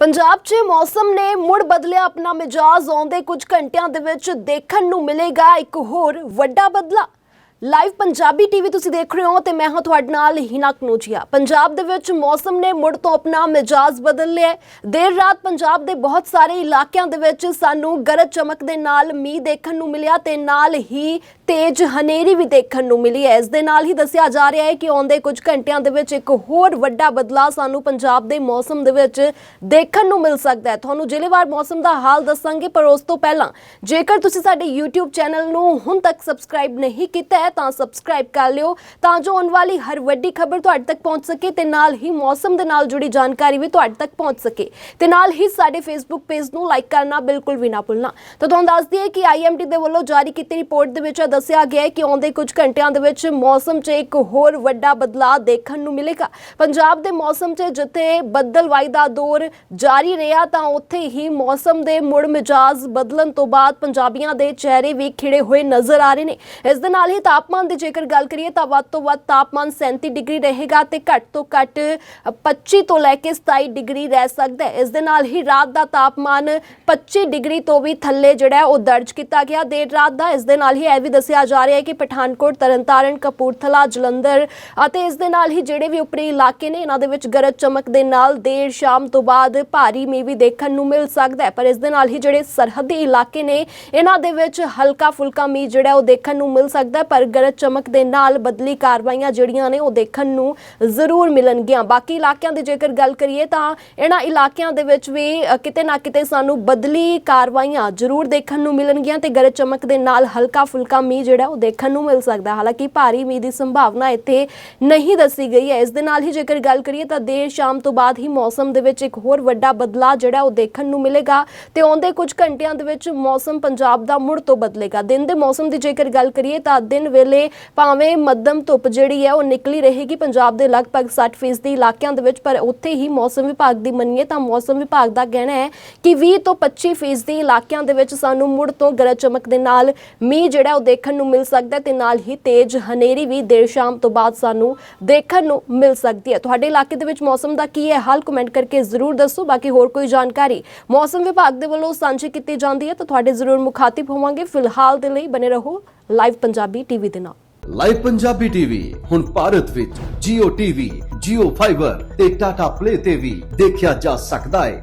ਪੰਜਾਬ 'ਚ ਮੌਸਮ ਨੇ ਮੁੜ ਬਦਲਿਆ ਆਪਣਾ ਮਿਜਾਜ਼, ਆਉਂਦੇ ਕੁਝ ਘੰਟਿਆਂ ਦੇ ਵਿੱਚ ਦੇਖਣ ਨੂੰ ਮਿਲੇਗਾ ਇੱਕ ਹੋਰ ਵੱਡਾ ਬਦਲਾ। ਲਾਈਵ ਪੰਜਾਬੀ ਟੀਵੀ ਤੁਸੀਂ ਦੇਖ ਰਹੇ ਹੋ ਤੇ ਮੈਂ ਹਾਂ ਤੁਹਾਡੇ ਨਾਲ ਹਿਨਾ ਕਨੋਜੀਆ। ਪੰਜਾਬ ਦੇ ਵਿੱਚ ਮੌਸਮ ਨੇ ਮੁੜ ਤੋਂ ਆਪਣਾ ਮਿਜਾਜ਼ ਬਦਲ ਲਿਆ ਦੇਰ ਰਾਤ ਪੰਜਾਬ ਦੇ ਬਹੁਤ ਸਾਰੇ ਇਲਾਕਿਆਂ ਦੇ ਵਿੱਚ ਸਾਨੂੰ ਗਰਜ ਚਮਕ ਦੇ ਨਾਲ ਮੀਂਹ ਦੇਖਣ ਨੂੰ ਮਿਲਿਆ ਤੇ ਨਾਲ ਹੀ ਤੇਜ਼ ਹਨੇਰੀ ਵੀ ਦੇਖਣ ਨੂੰ ਮਿਲੀ ਹੈ। ਇਸ ਦੇ ਨਾਲ ਹੀ ਦੱਸਿਆ ਜਾ ਰਿਹਾ ਹੈ ਕਿ ਆਉਂਦੇ ਕੁਝ ਘੰਟਿਆਂ ਦੇ ਵਿੱਚ ਇੱਕ ਹੋਰ ਵੱਡਾ ਬਦਲਾਅ ਸਾਨੂੰ ਪੰਜਾਬ ਦੇ ਮੌਸਮ ਦੇ ਵਿੱਚ ਦੇਖਣ ਨੂੰ ਮਿਲ ਸਕਦਾ ਹੈ। ਤੁਹਾਨੂੰ ਜ਼ਿਲ੍ਹੇਵਾਰ ਮੌਸਮ ਦਾ ਹਾਲ ਦੱਸਾਂਗੇ, ਪਰ ਉਸ ਤੋਂ ਪਹਿਲਾਂ ਜੇਕਰ ਤੁਸੀਂ ਸਾਡੇ YouTube ਚੈਨਲ ਨੂੰ ਹੁਣ ਤੱਕ ਸਬਸਕ੍ਰਾਈਬ ਨਹੀਂ ਕੀਤਾ ਹੈ, ਤਾਂ ਸਬਸਕ੍ਰਾਈਬ ਕਰ ਲਿਓ, ਤਾਂ ਜੋ ਆਉਣ ਵਾਲੀ ਹਰ ਵੱਡੀ ਖਬਰ ਤੁਹਾਡੇ ਤੱਕ ਪਹੁੰਚ ਸਕੇ ਤੇ ਨਾਲ ਹੀ ਮੌਸਮ ਦੇ ਨਾਲ ਜੁੜੀ ਜਾਣਕਾਰੀ ਵੀ ਤੁਹਾਡੇ ਤੱਕ ਪਹੁੰਚ ਸਕੇ। ਤੇ ਨਾਲ ਹੀ ਸਾਡੇ Facebook ਪੇਜ ਨੂੰ ਲਾਈਕ ਕਰਨਾ ਬਿਲਕੁਲ ਵੀ ਨਾ ਭੁੱਲਣਾ। ਤਾਂ ਤੁਹਾਨੂੰ ਦੱਸ ਦਈਏ ਕਿ IMD ਦੇ ਵੱਲੋਂ ਜਾਰੀ ਕੀਤੀ ਰਿਪੋਰਟ ਦੇ ਵਿੱਚ ਦੱਸਿਆ ਗਿਆ ਹੈ ਕਿ ਆਉਂਦੇ ਕੁਝ ਘੰਟਿਆਂ ਦੇ ਵਿੱਚ ਮੌਸਮ 'ਚ ਇੱਕ ਹੋਰ ਵੱਡਾ ਬਦਲਾਅ ਦੇਖਣ ਨੂੰ ਮਿਲੇਗਾ। ਪੰਜਾਬ ਦੇ ਮੌਸਮ 'ਚ ਜਿੱਥੇ ਬੱਦਲਵਾਈ ਦਾ ਦੌਰ ਜਾਰੀ ਰਿਹਾ, ਤਾਂ ਉੱਥੇ ਹੀ ਮੌਸਮ ਦੇ ਮੁੜ ਮਿਜਾਜ਼ ਬਦਲਣ ਤੋਂ ਬਾਅਦ ਪੰਜਾਬੀਆਂ ਦੇ ਚਿਹਰੇ ਵੀ ਖਿੜੇ ਹੋਏ ਨਜ਼ਰ ਆ ਰਹੇ ਨੇ। ਇਸ ਦੇ ਨਾਲ ਹੀ ਤਾਪਮਾਨ ਦੀ ਜੇਕਰ ਗੱਲ ਕਰੀਏ, ਤਾਂ ਵੱਧ ਤੋਂ ਵੱਧ ਤਾਪਮਾਨ 37 ਡਿਗਰੀ ਰਹੇਗਾ ਤੇ ਘੱਟ ਤੋਂ ਘੱਟ 25 ਤੋਂ ਲੈ ਕੇ 27 ਡਿਗਰੀ ਰਹਿ ਸਕਦਾ ਹੈ। ਇਸ ਦੇ ਨਾਲ ਹੀ ਰਾਤ ਦਾ ਤਾਪਮਾਨ 25 ਡਿਗਰੀ ਤੋਂ ਵੀ ਥੱਲੇ ਜਿਹੜਾ ਉਹ ਦਰਜ ਕੀਤਾ ਗਿਆ। ਦੇਰ ਰਾਤ ਦਾ ਇਸ ਦੇ ਨਾਲ ਹੀ ਇਹ ਵੀ ਦੱਸਿਆ ਜਾ ਰਿਹਾ ਹੈ ਕਿ ਪਠਾਨਕੋਟ, ਤਰਨਤਾਰਨ, ਕਪੂਰਥਲਾ, ਜਲੰਧਰ ਅਤੇ ਇਸ ਦੇ ਨਾਲ ਹੀ ਜਿਹੜੇ ਵੀ ਉੱਪਰੀ ਇਲਾਕੇ ਨੇ, ਇਹਨਾਂ ਦੇ ਵਿੱਚ ਗਰਜ ਚਮਕ ਦੇ ਨਾਲ ਦੇਰ ਸ਼ਾਮ ਤੋਂ ਬਾਅਦ ਭਾਰੀ ਮੀਂਹ ਵੀ ਦੇਖਣ ਨੂੰ ਮਿਲ ਸਕਦਾ ਹੈ। ਪਰ ਇਸ ਦੇ ਨਾਲ ਹੀ ਜਿਹੜੇ ਸਰਹੱਦੀ ਇਲਾਕੇ ਨੇ, ਇਹਨਾਂ ਦੇ ਵਿੱਚ ਹਲਕਾ ਫੁਲਕਾ ਮੀਂਹ ਜਿਹੜਾ ਉਹ ਦੇਖਣ ਨੂੰ ਮਿਲ ਸਕਦਾ ਪਰ ਗਰਜ ਚਮਕ ਦੇ ਨਾਲ ਬਦਲੀ ਕਾਰਵਾਈਆਂ ਜਿਹੜੀਆਂ ਨੇ, ਉਹ ਦੇਖਣ ਨੂੰ ਜ਼ਰੂਰ ਮਿਲਣਗੀਆਂ। ਬਾਕੀ ਇਲਾਕਿਆਂ ਦੀ ਜੇਕਰ ਗੱਲ ਕਰੀਏ ਤਾਂ ਇਹਨਾਂ ਇਲਾਕਿਆਂ ਦੇ ਵਿੱਚ ਵੀ ਕਿਤੇ ਨਾ ਕਿਤੇ ਸਾਨੂੰ ਬਦਲੀ ਕਾਰਵਾਈਆਂ ਜ਼ਰੂਰ ਦੇਖਣ ਨੂੰ ਮਿਲਣਗੀਆਂ ਤੇ ਗਰਜ ਚਮਕ ਦੇ ਨਾਲ ਹਲਕਾ ਫੁਲਕਾ ਮੀਂਹ ਜਿਹੜਾ ਉਹ ਦੇਖਣ ਨੂੰ ਮਿਲ ਸਕਦਾ। ਹਾਲਾਂਕਿ ਭਾਰੀ ਮੀਂਹ ਦੀ ਸੰਭਾਵਨਾ ਇੱਥੇ ਨਹੀਂ ਦੱਸੀ ਗਈ ਹੈ। ਇਸ ਦੇ ਨਾਲ ਹੀ ਜੇਕਰ ਗੱਲ ਕਰੀਏ ਤਾਂ ਦੇਰ ਸ਼ਾਮ ਤੋਂ ਬਾਅਦ ਹੀ ਮੌਸਮ ਦੇ ਵਿੱਚ ਇੱਕ ਹੋਰ ਵੱਡਾ ਬਦਲਾਅ ਜਿਹੜਾ ਉਹ ਦੇਖਣ ਨੂੰ ਮਿਲੇਗਾ ਤੇ ਆਉਂਦੇ ਕੁਝ ਘੰਟਿਆਂ ਦੇ ਵਿੱਚ ਮੌਸਮ ਪੰਜਾਬ ਦਾ ਮੁੜ ਤੋਂ ਬਦਲੇਗਾ। ਦਿਨ ਦੇ ਮੌਸਮ ਦੀ ਜੇਕਰ ਗੱਲ ਕਰੀਏ ਤਾਂ ਦਿਨ ਵੇਲੇ ਭਾਵੇਂ ਮੱਧਮ ਧੁੱਪ ਜਿਹੜੀ ਹੈ ਉਹ ਨਿਕਲੀ ਰਹੇਗੀ। ਪੰਜਾਬ ਦੇ ਲਗਭਗ 60% ਇਲਾਕਿਆਂ ਦੇ ਵਿੱਚ ਪਰ ਉੱਥੇ ਹੀ ਮੌਸਮ ਵਿਭਾਗ ਦੀ ਮੰਨੀਏ ਤਾਂ ਮੌਸਮ ਵਿਭਾਗ ਦਾ ਕਹਿਣਾ ਹੈ ਕਿ 20 ਤੋਂ 25% ਇਲਾਕਿਆਂ ਦੇ ਵਿੱਚ ਸਾਨੂੰ ਮੁੜ ਤੋਂ ਗਰਜ ਚਮਕ ਦੇ ਨਾਲ ਮੀਂਹ ਜਿਹੜਾ ਉਹ ਦੇਖ ਦੇਖਣ ਨੂੰ ਮਿਲ ਸਕਦਾ ਹੈ ਤੇ ਨਾਲ ਹੀ ਤੇਜ਼ ਹਨੇਰੀ ਵੀ ਦੇਰ ਸ਼ਾਮ ਤੋਂ ਬਾਅਦ ਸਾਨੂੰ ਦੇਖਣ ਨੂੰ ਮਿਲ ਸਕਦੀ ਹੈ। ਤੁਹਾਡੇ ਇਲਾਕੇ ਦੇ ਵਿੱਚ ਮੌਸਮ ਦਾ ਕੀ ਹੈ ਹਾਲ? ਕਮੈਂਟ ਕਰਕੇ ਜ਼ਰੂਰ ਦੱਸੋ। ਬਾਕੀ ਹੋਰ ਕੋਈ ਜਾਣਕਾਰੀ ਮੌਸਮ ਵਿਭਾਗ ਦੇ ਵੱਲੋਂ ਸਾਂਝੀ ਕੀਤੀ ਜਾਂਦੀ ਹੈ ਤਾਂ ਤੁਹਾਡੇ ਜ਼ਰੂਰ ਮੁਖਾਤਿਬ ਹੋਵਾਂਗੇ। ਫਿਲਹਾਲ ਦੇ ਲਈ ਬਨੇ ਰਹੋ ਲਾਈਵ ਪੰਜਾਬੀ ਟੀਵੀ ਦੇ ਨਾਲ। ਲਾਈਵ ਪੰਜਾਬੀ ਟੀਵੀ ਹੁਣ ਭਾਰਤ ਵਿੱਚ Jio TV, Jio Fiber ਤੇ Tata Play ਤੇ ਵੀ ਦੇਖਿਆ ਜਾ ਸਕਦਾ ਹੈ।